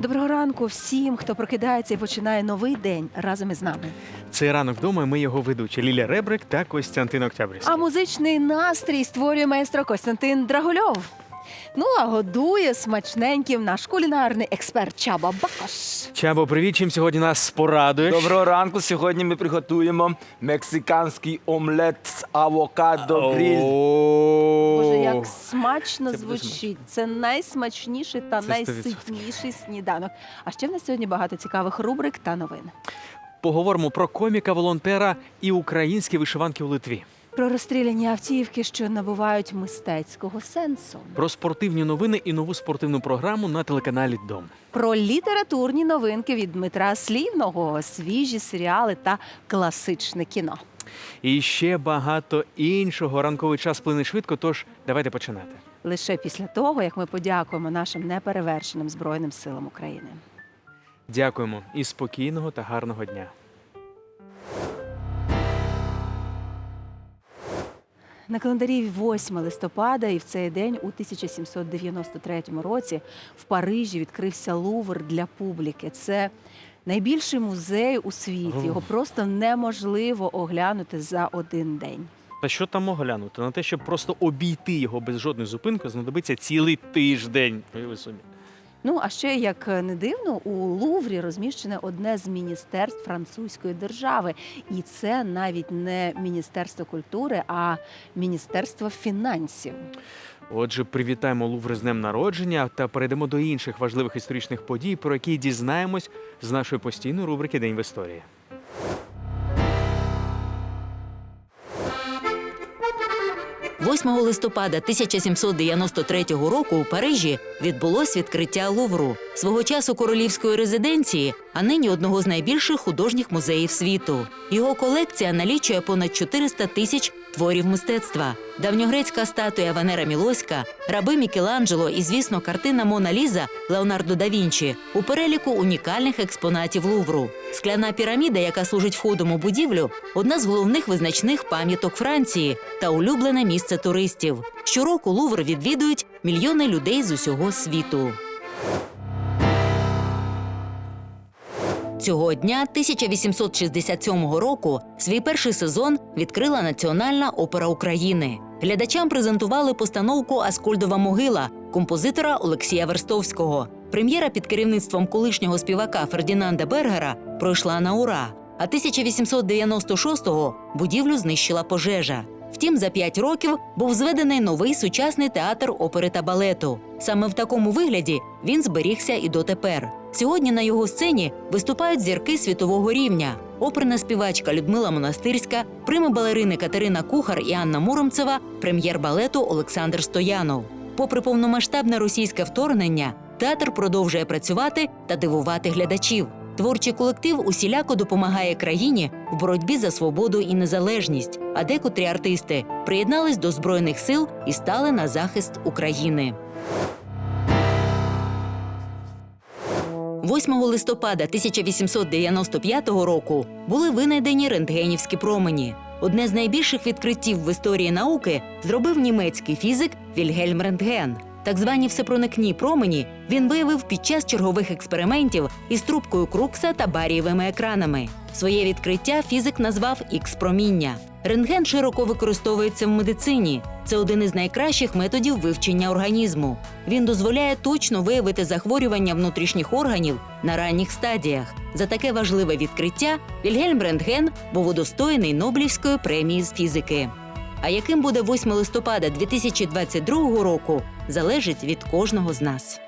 Доброго ранку всім, хто прокидається і починає новий день разом із нами. Це ранок вдома. і Ми його ведучі Ліля Ребрик та Костянтин Октябрьський. А музичний настрій створює майстро Костянтин Драгульов. Ну а годує смачненьким наш кулінарний експерт Чаба Бакаш. Чабо, привіт, чим сьогодні нас порадуєш? Доброго ранку. Сьогодні ми приготуємо мексиканський омлет з авокадо гриль. О, Боже, як смачно Це буде звучить. Це найсмачніший та Це 100%. найситніший сніданок. А ще в нас сьогодні багато цікавих рубрик та новин. Поговоримо про коміка, волонтера і українські вишиванки у Литві. Про розстріляні автівки, що набувають мистецького сенсу. Про спортивні новини і нову спортивну програму на телеканалі Дом. Про літературні новинки від Дмитра Слівного, свіжі серіали та класичне кіно. І ще багато іншого. Ранковий час плине швидко, тож давайте починати. Лише після того, як ми подякуємо нашим неперевершеним збройним силам України. Dякуємо і спокійного та гарного дня. На календарі 8 листопада, і в цей день у 1793 році в Парижі відкрився Лувр для публіки. Це найбільший музей у світі. Його просто неможливо оглянути за один день. Та що там оглянути? На те, щоб просто обійти його без жодної зупинки, знадобиться цілий тиждень. Уяви собі. Ну а ще як не дивно, у Луврі розміщене одне з міністерств французької держави, і це навіть не міністерство культури, а міністерство фінансів. Отже, привітаємо Лувр з днем народження та перейдемо до інших важливих історичних подій, про які дізнаємось з нашої постійної рубрики День в історії. – 8 листопада 1793 року у Парижі відбулось відкриття Лувру, свого часу королівської резиденції, а нині одного з найбільших художніх музеїв світу. Його колекція налічує понад 400 тисяч творів мистецтва. Давньогрецька статуя Венера Мілоська, раби Мікеланджело і, звісно, картина Мона Ліза Леонардо да Вінчі у переліку унікальних експонатів Лувру. Скляна піраміда, яка служить входом у будівлю, одна з головних визначних пам'яток Франції та улюблене місце туристів. Щороку Лувр відвідують мільйони людей з усього світу. Цього дня 1867 року свій перший сезон відкрила Національна опера України. Глядачам презентували постановку Аскольдова могила композитора Олексія Верстовського. Прем'єра під керівництвом колишнього співака Фердінанда Бергера пройшла на ура. А 1896-го будівлю знищила пожежа. Втім, за п'ять років був зведений новий сучасний театр опери та балету. Саме в такому вигляді він зберігся і дотепер. Сьогодні на його сцені виступають зірки світового рівня: оперна співачка Людмила Монастирська, прима балерини Катерина Кухар і Анна Муромцева, прем'єр балету Олександр Стоянов. Попри повномасштабне російське вторгнення, театр продовжує працювати та дивувати глядачів. Творчий колектив усіляко допомагає країні в боротьбі за свободу і незалежність. А декотрі артисти приєднались до збройних сил і стали на захист України. 8 листопада 1895 року були винайдені рентгенівські промені. Одне з найбільших відкриттів в історії науки зробив німецький фізик Вільгельм Рентген. Так звані всепроникні промені він виявив під час чергових експериментів із трубкою Крукса та барієвими екранами. Своє відкриття фізик назвав ікс-проміння. Рентген широко використовується в медицині. Це один із найкращих методів вивчення організму. Він дозволяє точно виявити захворювання внутрішніх органів на ранніх стадіях. За таке важливе відкриття Вільгельм Рентген був удостоєний Нобелівської премії з фізики. А яким буде 8 листопада 2022 року, залежить від кожного з нас.